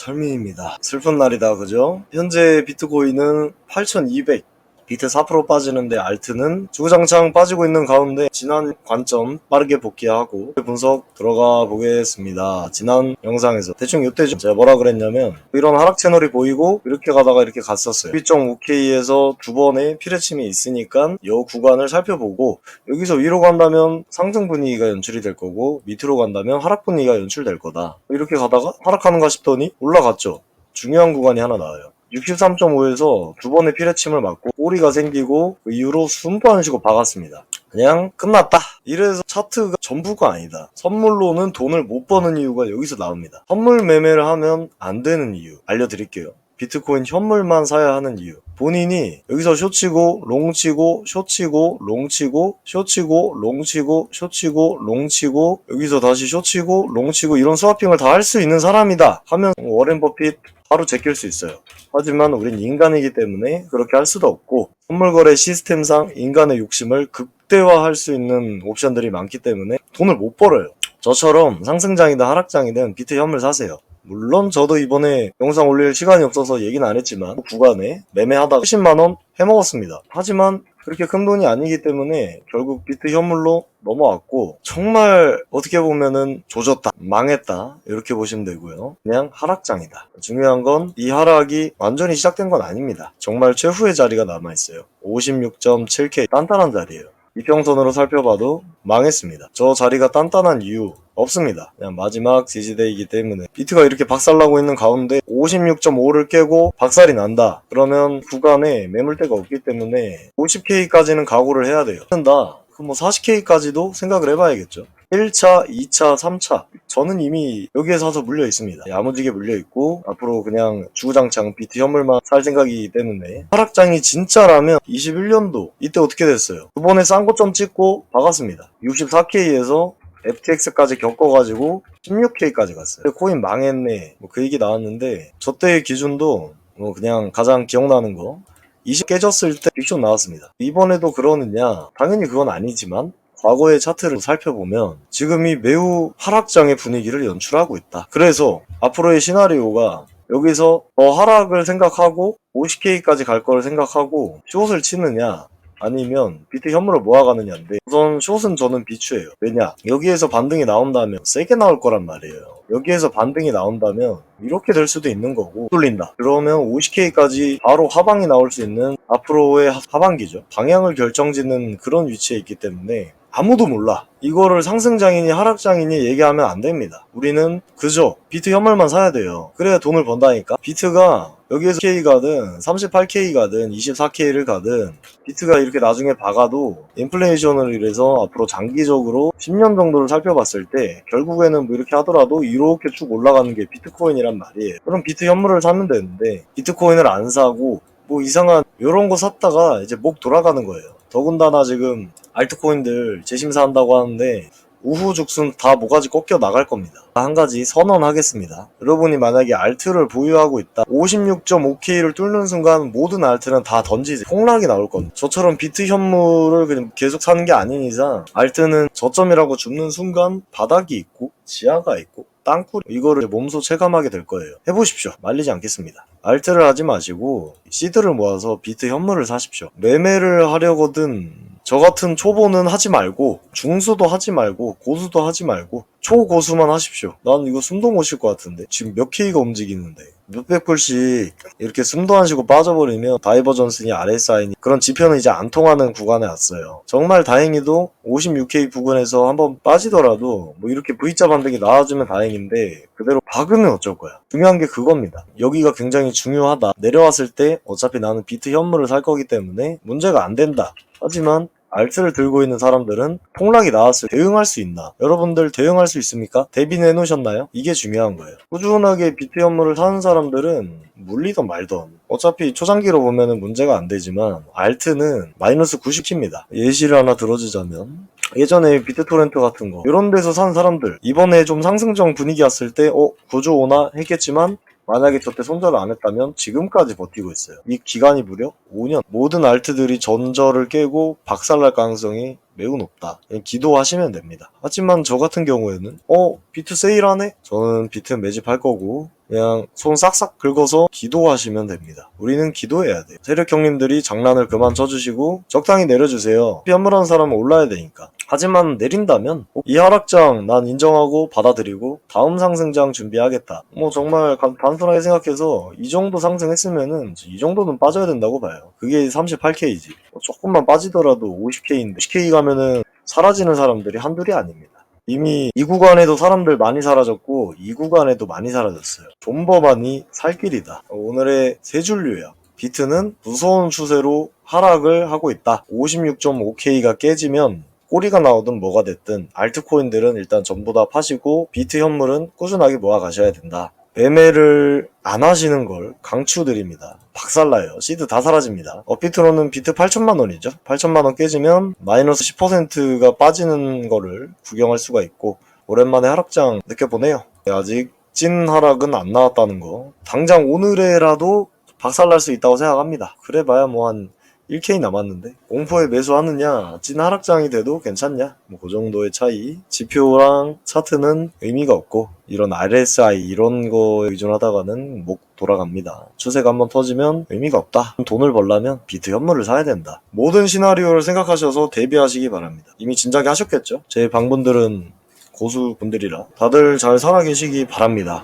철민입니다. 슬픈 날이다, 그죠? 현재 비트코인은 8,200. 비트 4% 빠지는데 알트는 주구장창 빠지고 있는 가운데 지난 관점 빠르게 복귀하고 분석 들어가 보겠습니다. 지난 영상에서 대충 이때죠. 제가 뭐라 그랬냐면 이런 하락 채널이 보이고 이렇게 가다가 이렇게 갔었어요. 2.5K에서 두 번의 피레침이 있으니까 이 구간을 살펴보고 여기서 위로 간다면 상승 분위기가 연출이 될 거고 밑으로 간다면 하락 분위기가 연출될 거다. 이렇게 가다가 하락하는가 싶더니 올라갔죠. 중요한 구간이 하나 나와요. 63.5에서 두 번의 피레침을 맞고 꼬리가 생기고 그 이후로 쉬고 박았습니다. 그냥 끝났다. 이래서 차트가 전부가 아니다. 선물로는 돈을 못 버는 이유가 여기서 나옵니다. 선물 매매를 하면 안 되는 이유 알려드릴게요. 비트코인 현물만 사야 하는 이유. 본인이 여기서 쇼치고 롱치고 쇼치고 롱치고 쇼치고 롱치고 쇼치고 롱치고 여기서 다시 쇼치고 롱치고 이런 스와핑을 다 할 수 있는 사람이다 하면 워렌 버핏 바로 제낄 수 있어요. 하지만 우린 인간이기 때문에 그렇게 할 수도 없고 선물 거래 시스템상 인간의 욕심을 극대화할 수 있는 옵션들이 많기 때문에 돈을 못 벌어요. 저처럼 상승장이든 하락장이든 비트 현물 사세요. 물론 저도 이번에 영상 올릴 시간이 없어서 얘기는 안 했지만 그 구간에 매매하다가 10만원 해먹었습니다. 하지만 그렇게 큰 돈이 아니기 때문에 결국 비트 현물로 넘어왔고 정말 어떻게 보면은 조졌다 망했다 이렇게 보시면 되고요. 그냥 하락장이다. 중요한 건 이 하락이 완전히 시작된 건 아닙니다. 정말 최후의 자리가 남아있어요. 56.7K 단단한 자리예요 이평선으로 살펴봐도 망했습니다. 저 자리가 단단한 이유 없습니다. 그냥 마지막 지지대이기 때문에 비트가 이렇게 박살나고 있는 가운데 56.5를 깨고 박살이 난다. 그러면 구간에 매물대가 없기 때문에 50K까지는 각오를 해야 돼요. 한다. 그럼 뭐 40K까지도 생각을 해봐야겠죠. 1차, 2차, 3차. 저는 이미 여기에 사서 물려 있습니다. 야무지게 물려 있고 앞으로 그냥 주구장창 비트 현물만 살 생각이기 때문에 하락장이 진짜라면 21년도 이때 어떻게 됐어요? 두 번에 싼 고점 찍고 박았습니다. 64K에서 FTX까지 겪어가지고 16K까지 갔어요. 코인 망했네. 뭐 그 얘기 나왔는데 저 때의 기준도 뭐 그냥 가장 기억나는 거20 깨졌을 때 빅쇼 나왔습니다. 이번에도 그러느냐? 당연히 그건 아니지만 과거의 차트를 살펴보면 지금이 매우 하락장의 분위기를 연출하고 있다. 그래서 앞으로의 시나리오가 여기서 더 하락을 생각하고 50K까지 갈 거를 생각하고 숏을 치느냐 아니면 비트 현물을 모아가느냐인데 우선 숏은 저는 비추해요. 왜냐? 여기에서 반등이 나온다면 세게 나올 거란 말이에요. 여기에서 반등이 나온다면 이렇게 될 수도 있는 거고 뚫린다. 그러면 50K까지 바로 하방이 나올 수 있는 앞으로의 하- 하반기죠. 방향을 결정짓는 그런 위치에 있기 때문에 아무도 몰라. 이거를 상승장이니 하락장이니 얘기하면 안 됩니다. 우리는 그저 비트 현물만 사야 돼요. 그래야 돈을 번다니까. 비트가 여기에서 K 가든 38K 가든 24K를 가든 비트가 이렇게 나중에 박아도 인플레이션을 이래서 앞으로 장기적으로 10년 정도를 살펴봤을 때 결국에는 뭐 이렇게 하더라도 이렇게 쭉 올라가는 게 비트코인이란 말이에요. 그럼 비트 현물을 사면 되는데 비트코인을 안 사고 뭐 이상한 이런 거 샀다가 이제 목 돌아가는 거예요. 더군다나 지금 알트코인들 재심사한다고 하는데 우후 죽순 다 모가지 꺾여 나갈 겁니다. 한 가지 선언하겠습니다. 여러분이 만약에 알트를 보유하고 있다. 56.5K를 뚫는 순간 모든 알트는 다 던지지. 폭락이 나올 겁니다. 저처럼 비트 현물을 그냥 계속 사는 게 아닌 이상 알트는 저점이라고 줍는 순간 바닥이 있고 지하가 있고 땅굴 이거를 몸소 체감하게 될 거예요. 해보십시오. 말리지 않겠습니다. 알트를 하지 마시고 시드를 모아서 비트 현물을 사십시오. 매매를 하려거든 저 같은 초보는 하지 말고 중수도 하지 말고 고수도 하지 말고 초고수만 하십시오. 난 이거 숨도 못 쉴 것 같은데 지금 몇 K가 움직이는데 몇백 불씩 이렇게 숨도 안 쉬고 빠져버리면 다이버전스니 RSI니 그런 지표는 이제 안 통하는 구간에 왔어요. 정말 다행히도 56K 부근에서 한번 빠지더라도 뭐 이렇게 V자 반등이 나와주면 다행인데 그대로 박으면 어쩔 거야. 중요한 게 그겁니다. 여기가 굉장히 중요하다. 내려왔을 때 어차피 나는 비트 현물을 살 거기 때문에 문제가 안 된다. 하지만 알트를 들고 있는 사람들은 폭락이 나왔을 때 대응할 수 있나? 여러분들 대응할 수 있습니까? 대비해 놓으셨나요? 이게 중요한 거예요. 꾸준하게 비트 현물을 사는 사람들은 물리던 말던 어차피 초장기로 보면은 문제가 안 되지만 알트는 마이너스 90입니다. 예시를 하나 들어주자면 예전에 비트토렌트 같은 거 이런 데서 산 사람들 이번에 좀 상승적 분위기 왔을 때 어 구조 오나 했겠지만 만약에 저때 손절을 안 했다면 지금까지 버티고 있어요. 이 기간이 무려 5년. 모든 알트들이 전절을 깨고 박살날 가능성이 매우 높다. 기도하시면 됩니다. 하지만 저 같은 경우에는 어 비트 세일하네? 저는 비트 매집할 거고 그냥 손 싹싹 긁어서 기도하시면 됩니다. 우리는 기도해야 돼요. 세력 형님들이 장난을 그만 쳐주시고 적당히 내려주세요. 현물한 사람은 올라야 되니까. 하지만 내린다면 이 하락장 난 인정하고 받아들이고 다음 상승장 준비하겠다. 뭐 정말 간- 단순하게 생각해서 이 정도 상승했으면은 이 정도는 빠져야 된다고 봐요. 그게 38K지. 조금만 빠지더라도 50K인데 10K 가면은 사라지는 사람들이 한둘이 아닙니다. 이미 이 구간에도 사람들 많이 사라졌고 이 구간에도 많이 사라졌어요. 존버만이 살 길이다. 오늘의 세 줄 요약. 비트는 무서운 추세로 하락을 하고 있다. 56.5K가 깨지면 꼬리가 나오든 뭐가 됐든 알트코인들은 일단 전부 다 파시고 비트 현물은 꾸준하게 모아 가셔야 된다. 매매를 안 하시는 걸 강추드립니다. 박살나요. 시드 다 사라집니다. 업비트로는 비트 8천만 원이죠. 8천만 원 깨지면 마이너스 10%가 빠지는 거를 구경할 수가 있고 오랜만에 하락장 느껴보네요. 아직 찐 하락은 안 나왔다는 거. 당장 오늘에라도 박살날 수 있다고 생각합니다. 그래봐야 뭐 한 1K 남았는데? 공포에 매수하느냐? 찐 하락장이 돼도 괜찮냐? 뭐 그 정도의 차이. 지표랑 차트는 의미가 없고 이런 RSI 이런 거 의존하다가는 목 돌아갑니다. 추세가 한번 터지면 의미가 없다. 돈을 벌려면 비트 현물을 사야 된다. 모든 시나리오를 생각하셔서 대비하시기 바랍니다. 이미 진작에 하셨겠죠? 제 방문들은 고수분들이라 다들 잘 살아 계시기 바랍니다